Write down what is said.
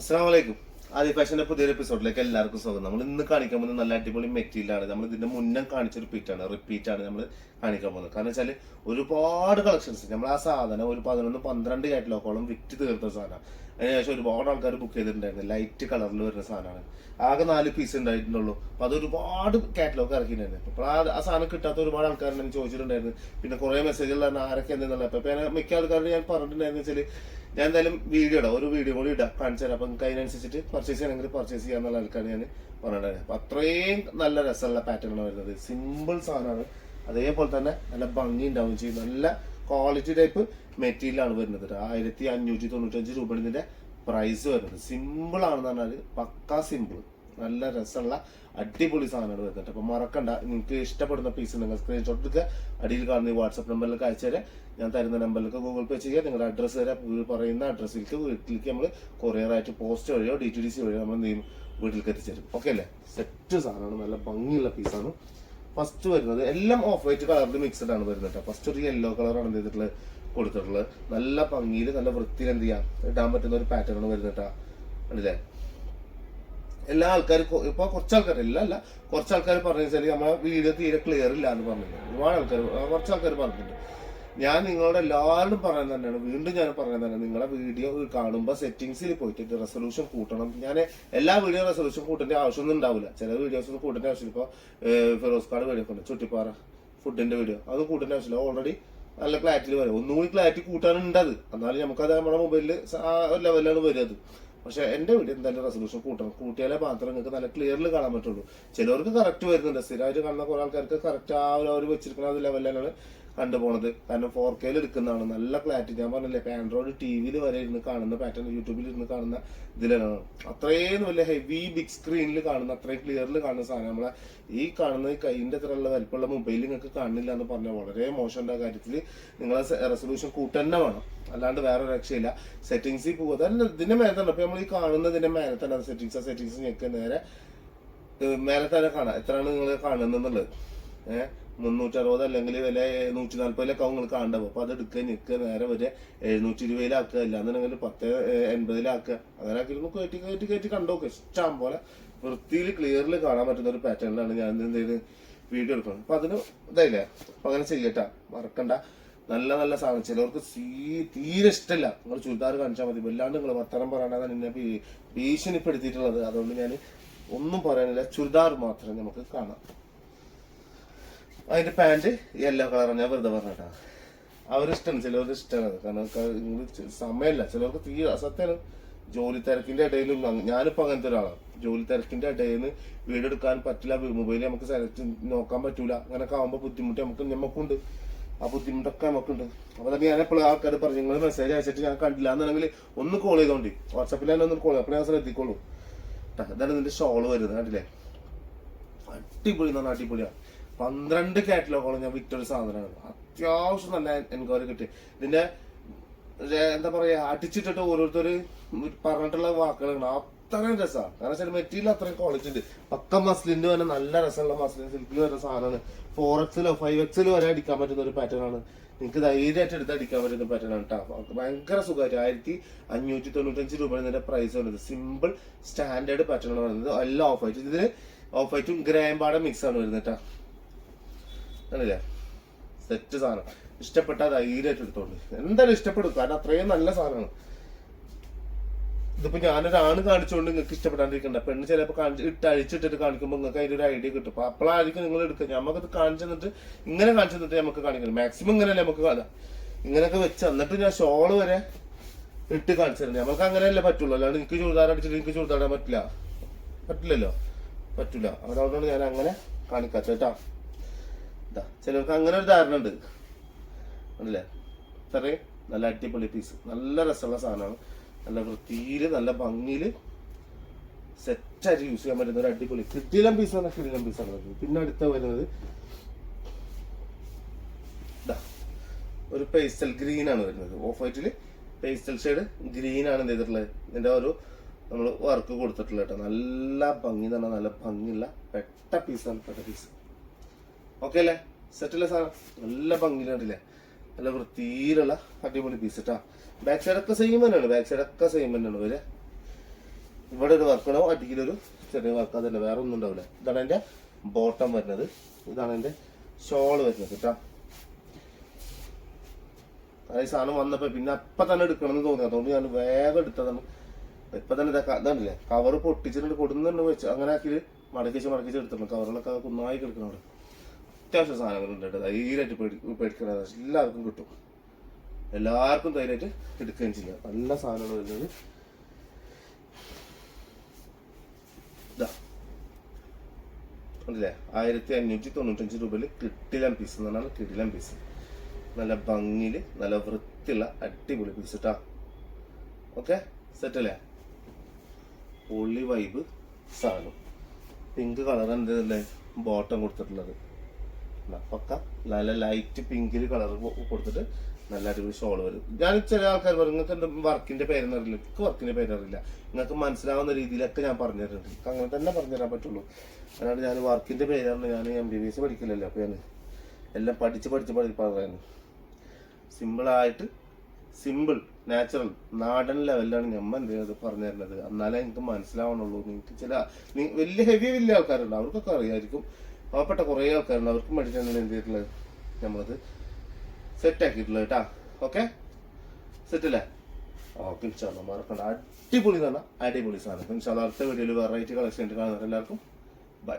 അസ്സാം വലൈക്കും ആദ്യ ഫാഷന്റെ പുതിയൊരു എപ്പിസോഡിലേക്ക് എല്ലാവർക്കും സ്വാഗതം. നമ്മൾ ഇന്ന് കാണിക്കാൻ പോകുന്നത് നല്ല അടിപൊളി മെറ്റീരിയലാണ് നമ്മൾ ഇതിന്റെ മുന്നേ കാണിച്ച റിപ്പീറ്റ് ആണ്. റിപ്പീറ്റ് ആണ് നമ്മൾ കാണിക്കാൻ പോകുന്നത്. കാരണം വെച്ചാൽ ഒരുപാട് കളക്ഷൻസ് നമ്മൾ ആ സാധനം ഒരു പതിനൊന്ന് പന്ത്രണ്ട് കാറ്റലോക്കോളം വിറ്റ് തീർത്ത സാധനം. അതിനുശേഷം ഒരുപാട് ആൾക്കാർ ബുക്ക് ചെയ്തിട്ടുണ്ടായിരുന്നു. ലൈറ്റ് കളറിൽ വരുന്ന സാധനമാണ്. ആകെ നാല് പീസ് ഉണ്ടായിട്ടുള്ളൂ. അപ്പൊ അത് ഒരുപാട് കാറ്റലോഗ് ഇറക്കിയിട്ടുണ്ടായിരുന്നു. അപ്പോൾ ആ സാധനം കിട്ടാത്ത ഒരുപാട് ആൾക്കാർ എന്നെ ചോദിച്ചിട്ടുണ്ടായിരുന്നു. പിന്നെ കുറെ മെസ്സേജുകൾ ആരൊക്കെ എന്തെന്നുള്ള അപ്പൊ ഞാൻ മിക്ക ആൾക്കാരോട് ഞാൻ പറഞ്ഞിട്ടുണ്ടായിരുന്നു വെച്ചാൽ ഞാൻ എന്തായാലും വീഡിയോ ഇടാം. ഒരു വീഡിയോ കൂടി ഇടാം. കാണിച്ചു തരാം. അപ്പൊ നിങ്ങൾക്ക് അതിനനുസരിച്ചിട്ട് പർച്ചേസ് ചെയ്യണമെങ്കിൽ പർച്ചേസ് ചെയ്യാന്നുള്ള ആൾക്കാർ ഞാൻ പറഞ്ഞിട്ടുണ്ടായിരുന്നു. അപ്പൊ അത്രയും നല്ല രസമുള്ള പാറ്റേൺ ആണ് വരുന്നത്. സിമ്പിൾ സാധനമാണ്. അതേപോലെ തന്നെ നല്ല ഭംഗി ഉണ്ടാവുകയും ചെയ്യും നല്ല ക്വാളിറ്റി ടൈപ്പ് മെറ്റീരിയൽ ആണ് വരുന്നത്. ആയിരത്തി അഞ്ഞൂറ്റി തൊണ്ണൂറ്റഞ്ച് രൂപ ഇതിന്റെ പ്രൈസ് വരുന്നത്. സിമ്പിൾ ആണെന്ന് പറഞ്ഞാൽ പക്കാ സിമ്പിൾ നല്ല രസമുള്ള അടിപൊളി സാധനമാണ് വരുന്നത് അപ്പൊ മറക്കണ്ട. നിങ്ങൾക്ക് ഇഷ്ടപ്പെടുന്ന പീസ് നിങ്ങൾ സ്ക്രീൻഷോട്ട് എടുക്കുക അടിയിൽ കാണുന്ന ഈ വാട്സപ്പ് നമ്പറിലേക്ക് അയച്ചു തരാം ഞാൻ തരുന്ന നമ്പറിലേക്ക് ഗൂഗിൾ പേ ചെയ്യുക. നിങ്ങളുടെ അഡ്രസ്സ് തരാം. പറയുന്ന അഡ്രസ്സിലേക്ക് വീട്ടിലേക്ക് നമ്മൾ കൊറിയർ ആയിട്ട് പോസ്റ്റ് വഴിയോ ഡി ടി ഡി സി വഴിയോ നമ്മൾ വീട്ടിലേക്ക് എത്തിച്ചേരും. ഓക്കെ അല്ലേ? സെറ്റ് സാധനമാണ്. നല്ല ഭംഗിയുള്ള പീസാണ് ഫസ്റ്റ് വരുന്നത്. എല്ലാം ഓഫ് വൈറ്റ് കളറിൽ മിക്സഡ് ആണ് വരുന്നത് കേട്ടോ ഫസ്റ്റ് ഒരു യെല്ലോ കളറാണ് എന്ത് ചെയ്തിട്ടുള്ളത്? കൊടുത്തിട്ടുള്ളത്. നല്ല ഭംഗിയിൽ നല്ല വൃത്തിയിൽ എന്ത് ചെയ്യാം? ഇടാൻ പറ്റുന്ന ഒരു പാറ്റേൺ ആണ് വരുന്നത് കേട്ടോ കണ്ടില്ലേ എല്ലാ ആൾക്കാരും ഇപ്പോൾ ഇപ്പൊ കുറച്ച് ആൾക്കാർ ഇല്ല അല്ല കുറച്ച് ആൾക്കാർ പറഞ്ഞു വെച്ചാൽ നമ്മളെ വീഡിയോ തീരെ ക്ലിയർ ഇല്ല എന്ന് പറഞ്ഞിട്ടുണ്ട് ഒരുപാട് ആൾക്കാർ കുറച്ച് ആൾക്കാർ പറഞ്ഞിട്ടുണ്ട്. ഞാൻ നിങ്ങളോട് എല്ലാവരും പറയാൻ തന്നെയാണ്. വീണ്ടും ഞാൻ പറയാൻ തന്നെ. നിങ്ങളെ വീഡിയോ കാണുമ്പോൾ സെറ്റിങ്സിൽ പോയിട്ട് റെസൊല്യൂഷൻ കൂട്ടണം. ഞാൻ എല്ലാ വീഡിയോ റെസൊല്യൂഷൻ കൂട്ടേണ്ട ആവശ്യമൊന്നും ഉണ്ടാവില്ല. ചില വീഡിയോസ് ഒന്നും കൂട്ടേണ്ട ആവശ്യമില്ല. ഇപ്പോൾ ഫിറോസ് കാർഡ് വീഡിയോ ഉണ്ട് ചുട്ടിപ്പാറ ഫുഡിന്റെ വീഡിയോ അത് കൂട്ടേണ്ട ആവശ്യമില്ല. ഓൾറെഡി നല്ല ക്ലാരിറ്റിയിൽ വരും. ഒന്നുകൂടി ക്ലാരിറ്റി കൂട്ടാനുണ്ട് അത്. എന്നാലും നമുക്കത് നമ്മുടെ മൊബൈലിൽ ആ ലെവലിലാണ് വരിക അത്. പക്ഷെ എന്റെ വീഡിയോ എന്തായാലും റെസൊല്യൂഷൻ കൂട്ടണം. കൂട്ടിയാലേ മാത്രം നിങ്ങൾക്ക് നല്ല ക്ലിയറിൽ കാണാൻ പറ്റുള്ളൂ. ചിലവർക്ക് കറക്റ്റ് വരുന്നുണ്ട്. സ്ഥിരമായിട്ട് കാണുന്ന കുറെ ആൾക്കാർക്ക് കറക്റ്റ് ആ ഒരു വെച്ചിരിക്കുന്ന ആ ലെവലിലാണ് കണ്ടുപോണത് കാരണം ഫോർ കെയിൽ എടുക്കുന്നതാണ് നല്ല ക്ലാരിറ്റി ഞാൻ പറഞ്ഞില്ലേ ആൻഡ്രോയിഡ് ടി വിയിൽ വരെ ഇരുന്ന് കാണുന്ന പാറ്റേൺ യൂട്യൂബിൽ ഇരുന്ന് കാണുന്ന ഇതിലാണ്. അത്രയും വലിയ ഹെവി ബിഗ് സ്ക്രീനിൽ കാണുന്ന അത്രയും ക്ലിയറിൽ കാണുന്ന സാധനം. നമ്മളെ ഈ കാണുന്ന ഈ കൈയിന്റെ അത്രയുള്ള വലിപ്പമുള്ള മൊബൈൽ നിങ്ങൾക്ക് കാണില്ല എന്ന് പറഞ്ഞാൽ വളരെ മോശം കാര്യത്തിൽ നിങ്ങളെ റെസൊല്യൂഷൻ കൂട്ടന്നെ വേണം. അല്ലാണ്ട് വേറെ രക്ഷയില്ല. സെറ്റിങ്സിൽ പോകുക അതല്ല ഇതിന്റെ മേലെ തന്നെ. ഇപ്പൊ നമ്മൾ ഈ കാണുന്നതിന്റെ മേലെ തന്നെ സെറ്റിങ്സ് ആ സെറ്റിങ്സ് ഞെക്ക് നേരെ മേലെ തന്നെ കാണാം. എത്രയാണ് നിങ്ങൾ കാണുന്നുള്ളത് ഏഹ് മുന്നൂറ്റി അറുപത് അല്ലെങ്കിൽ വില നൂറ്റി നാല്പതിലൊക്കെ നിങ്ങൾ കാണണ്ടാവും അപ്പോൾ അത് എടുക്കുക നിൽക്കുക നേരെ വരെ എഴുന്നൂറ്റി ഇരുപതിലാക്കുക അല്ലാന്നുണ്ടെങ്കിൽ പത്ത് എൺപതിലാക്കുക. അങ്ങനെ ആക്കി കയറ്റി കയറ്റി കയറ്റി കണ്ടോക്കെ ഇഷ്ടം പോലെ വൃത്തിയിൽ ക്ലിയറിൽ കാണാൻ പറ്റുന്ന ഒരു പാറ്റേണിലാണ് ഞാൻ എന്ത് ചെയ്ത് വീഡിയോ എടുക്കുന്നത്. അപ്പം അതിന് ഇതായില്ലേ? അപ്പം അങ്ങനെ ചെയ്യട്ടാ. മറക്കണ്ട. നല്ല നല്ല സാധനം. ചിലവർക്ക് സീ- തീരെ ഇഷ്ടമല്ല നിങ്ങൾ ചുരിദാർ കാണിച്ചാൽ മതി. വല്ലാണ്ട് നിങ്ങൾ വർത്തനം പറയാനാണ് നിന്നെ ഭീ- ഭീഷണിപ്പെടുത്തിയിട്ടുള്ളത്. അതുകൊണ്ട് ഞാൻ ഒന്നും പറയാനില്ല. ചുരിദാർ മാത്രം നമുക്ക് കാണാം. അതിന്റെ പാന്റ് യെല്ലോ കളറാണ് ഞാൻ വെറുതെ പറഞ്ഞാ അവരിഷ്ടം ചിലവർക്ക് ഇഷ്ടമാണ്. കാരണം സമയമല്ല. ചിലവർക്ക് തീരെ സത്യമാണ്. ജോലി തിരക്കിന്റെ ഇടയിലും ഞാനിപ്പോ അങ്ങനത്തെ ഒരാളാണ്. ജോലി തിരക്കിന്റെ ഇടയിൽ നിന്ന് എടുക്കാൻ പറ്റില്ല മൊബൈൽ നമുക്ക് സെലക്ട് നോക്കാൻ പറ്റൂല. അങ്ങനൊക്കെ ആകുമ്പോൾ ബുദ്ധിമുട്ട് നമുക്ക് നമുക്കുണ്ട് ആ ബുദ്ധിമുട്ടൊക്കെ നമുക്കുണ്ട് അപ്പൊ തന്നെ ഞാൻ എപ്പോഴും ആൾക്കാർ പറഞ്ഞു നിങ്ങൾ മെസ്സേജ് അയച്ചിട്ട് ഞാൻ കണ്ടില്ല എന്നുണ്ടെങ്കിൽ ഒന്ന് കോൾ ചെയ്തോണ്ടി. വാട്സാപ്പിൽ തന്നെ ഒന്ന് കോൾ അപ്പോൾ ഞാൻ ശ്രദ്ധിക്കോളൂ ഇതാണ് ഇതിന്റെ ഷോൾ വരുന്നത്. കണ്ടില്ലേ? അടിപൊളി എന്നാണ് അടിപൊളിയാണ്. പന്ത്രണ്ട് കാറ്റലോഗോളം ഞാൻ വിറ്റൊരു സാധനമാണ്. അത്യാവശ്യം നല്ല എൻക്വയറി കിട്ടി. ഇതിന്റെ എന്താ പറയാ അടിച്ചിട്ടിട്ട് ഓരോരുത്തർ പറഞ്ഞിട്ടുള്ള വാക്കുകളാണ്. അത്രയും രസമാണ് കാരണം വെച്ചാൽ മെറ്റീരിയൽ അത്രയും ക്വാളിറ്റി ഉണ്ട്. പക്ക മസ്ലിന്റെ തന്നെ നല്ല രസമുള്ള മസ്ലിൻ സിൽക്കിൽ വരുന്ന സാധനമാണ്. ഫോർ എക്സിലോ ഫൈവ് എക്സിലോ വരെ അടിക്കാൻ പറ്റുന്ന ഒരു പാറ്റേൺ ആണ്. നിങ്ങൾക്ക് ധൈര്യമായിട്ട് എടുത്ത് അടിക്കാൻ പറ്റുന്ന പാറ്റേൺ ആണ് കേട്ടോ ഭയങ്കര സുഖമായിട്ട്. ആയിരത്തി അഞ്ഞൂറ്റി തൊണ്ണൂറ്റഞ്ച് രൂപ ഇതിന്റെ പ്രൈസ് വരുന്നത് സിമ്പിൾ സ്റ്റാൻഡേർഡ് പാറ്റേൺ ആണ് വരുന്നത്. എല്ലാം ഓഫ് ആയിട്ട് ഇതിന് ഓഫ് ആയിട്ടും ഗ്രേം പാടെ മിക്സ് ആണ് വരുന്നത് കേട്ടോ ആണല്ലേ സെറ്റ് സാധനം. ഇഷ്ടപ്പെട്ട ധൈര്യമായിട്ട് എടുത്തോണ്ട്. എന്തായാലും ഇഷ്ടപ്പെടും. കാരണം അത്രയും നല്ല സാധനമാണ്. ഇതിപ്പോ ഞാനൊരാണ് കാണിച്ചുകൊണ്ട് നിങ്ങൾക്ക് ഇഷ്ടപ്പെടാണ്ടിരിക്കണ്ട. പെണ്ണ് ചിലപ്പോ കാണിച്ച് ഇട്ട് അഴിച്ചിട്ടിട്ട് കാണിക്കുമ്പോൾ നിങ്ങൾക്ക് അതിന്റെ ഒരു ഐഡിയ കിട്ടും. അപ്പൊ അപ്പോഴായിരിക്കും നിങ്ങൾ എടുക്കുക നമുക്കത് കാണിച്ചു തന്നിട്ട് ഇങ്ങനെ കാണിച്ചു തന്നിട്ട് നമുക്ക് കാണിക്കണം. മാക്സിമം ഇങ്ങനെയല്ലേ നമുക്ക് കാണാം ഇങ്ങനെയൊക്കെ വെച്ച് എന്നിട്ട് ഞാൻ ഷോൾ വരെ ഇട്ട് കാണിച്ചു തരുന്നത് നമുക്ക് അങ്ങനെയല്ലേ പറ്റുള്ളൂ. അല്ലാണ്ട് എനിക്ക് ചുരിദാർ അടിച്ചിട്ട് എനിക്ക് ചൂടാടാൻ പറ്റില്ല. പറ്റില്ലല്ലോ? പറ്റില്ല അതുകൊണ്ടാണ് ഞാൻ അങ്ങനെ കാണിക്കാത്ത കേട്ടോ. ഇതാ ചിലർക്ക് അങ്ങനെ ഒരു ധാരണ ഉണ്ട്. അല്ലേ ഇത്രയും നല്ല അടിപൊളി പീസ് നല്ല രസമുള്ള സാധനമാണ്. നല്ല വൃത്തിയിൽ നല്ല ഭംഗിയിൽ സെറ്റായിട്ട് യൂസ് ചെയ്യാൻ പറ്റുന്ന ഒരു അടിപൊളി കിട്ടിയിലം പീസ് പറഞ്ഞാൽ കിടിലം പീസാണ് വരുന്നത് പിന്നെ അടുത്ത വരുന്നത് ഒരു പേസ്റ്റൽ ഗ്രീൻ ആണ് വരുന്നത്. ഓഫ് വൈറ്റിൽ പേസ്റ്റൽ ഷെയ്ഡ് ഗ്രീൻ ആണ് എന്ത് ചെയ്തിട്ടുള്ളത്? ഇതിന്റെ ഒരു നമ്മൾ വർക്ക് കൊടുത്തിട്ടുള്ള കേട്ടോ. നല്ല ഭംഗി പറഞ്ഞാൽ നല്ല ഭംഗിയുള്ള പെട്ട പീസാണ് പെട്ട പീസ് ഓക്കെ അല്ലേ? സെറ്റല്ലേ സാർ നല്ല ഭംഗിയിലുണ്ടല്ലേ നല്ല വൃത്തിയിലുള്ള അടിപൊളി പീസ് കേട്ടോ ബാക്ക് സൈഡ് ഒക്കെ സെയിം തന്നെയാണ്. ബാക്ക് സൈഡ് ഒക്കെ സെയിം തന്നെയാണ് ഇവർ. ഇവിടെ ഒരു വർക്കാണോ അടിയിലൊരു ചെറിയ വർക്ക് അതല്ല. വേറെ ഒന്നും ഉണ്ടാവില്ല. ഇതാണ് എന്റെ ബോട്ടം വരുന്നത്. ഇതാണ് എന്റെ ഷോൾ വരുന്നത് കേട്ടോ അതായത് സാധനം വന്നപ്പോ പിന്നെ അപ്പൊ തന്നെ എടുക്കണം എന്ന് തോന്നി. അതുകൊണ്ട് ഞാൻ വേഗം എടുത്തതാണ്. ഇപ്പൊ തന്നെ ഇതാ കവർ പൊട്ടിച്ചിട്ടുണ്ട്. കൊടുന്നുണ്ട് വെച്ച്. അങ്ങനെ ആക്കി മടക്കിച്ച് മടക്കിച്ച് എടുത്തിട്ടുണ്ട്. കവറിലൊക്കെ കുന്നായി കിടക്കണം അവിടെ അത്യാവശ്യം സാധനങ്ങളുണ്ട് കേട്ടോ. ധൈര്യമായിട്ട് പേടി പേടിക്കണ എല്ലാവർക്കും കിട്ടും. എല്ലാവർക്കും ധൈര്യമായിട്ട് എടുക്കുകയും ചെയ്യാം. നല്ല സാധനങ്ങൾ വരുന്നത്. ഇതാ. ആയിരത്തി അഞ്ഞൂറ്റി തൊണ്ണൂറ്റഞ്ച് രൂപയിൽ കിട്ടിലം പീസ് എന്ന് പറഞ്ഞാൽ കിടിലം പീസ് നല്ല ഭംഗിയിൽ നല്ല വൃത്തിയുള്ള അടിപൊളി പീസ് കേട്ടോ ഓക്കെ സെറ്റ് അല്ലേ? പൊള്ളി വൈബ് സാധനം. പിങ്ക് കളർ എന്താ ബോട്ടം കൊടുത്തിട്ടുള്ളത്. പക്ക നല്ല ലൈറ്റ് പിങ്കിൽ കളർ കൊടുത്തിട്ട് നല്ല അടിപൊളി ഷോൾ വരും. ഞാൻ ചില ആൾക്കാർ പറയും നിങ്ങൾക്ക് എന്റെ വർക്കിന്റെ പേരെന്നറിയില്ല എനിക്ക് വർക്കിന്റെ പേരറിയില്ല നിങ്ങൾക്ക് മനസ്സിലാവുന്ന രീതിയിലൊക്കെ ഞാൻ പറഞ്ഞു തരുന്നുണ്ട് അങ്ങനെ തന്നെ പറഞ്ഞു തരാൻ പറ്റുള്ളൂ. അതാണ് ഞാൻ വർക്കിന്റെ പേരാണ് ഞാൻ എം ബി ബി എസ് പഠിക്കില്ലല്ലോ അപ്പൊ ഞാൻ എല്ലാം പഠിച്ച് പഠിച്ച് പഠിച്ച് പറയുന്നു സിമ്പിളായിട്ട് സിമ്പിൾ നാച്ചുറൽ നാടൻ ലെവലിലാണ് ഞമ്മ എന്ത് ചെയ്യുന്നത് പറഞ്ഞു തരുന്നത്. എന്നാലേ എനിക്ക് മനസ്സിലാവണുള്ളൂ. നിങ്ങൾക്ക് ചില വലിയ ഹെവി വലിയ ആൾക്കാരുണ്ട്. അവർക്കൊക്കെ അറിയായിരിക്കും. പാവപ്പെട്ട കുറേ ആൾക്കാരുണ്ട്. അവർക്കും മേടിച്ചാണ് എന്ത് ചെയ്തിട്ടുള്ളത്. നമ്മളത് സെറ്റ് ആക്കിയിട്ടുള്ളത് കേട്ടാ ഓക്കെ സെറ്റ് അല്ലേ? ഓക്കെ ഇൻഷാല്ല മറക്കണ്ട. അടിപൊളി എന്ന് അടിപൊളി സാധനം. ഇൻഷാല്ല അടുത്ത വീഡിയോയിൽ വെറൈറ്റി കളക്ഷൻ കാണുന്നവർ എല്ലാവർക്കും ബൈ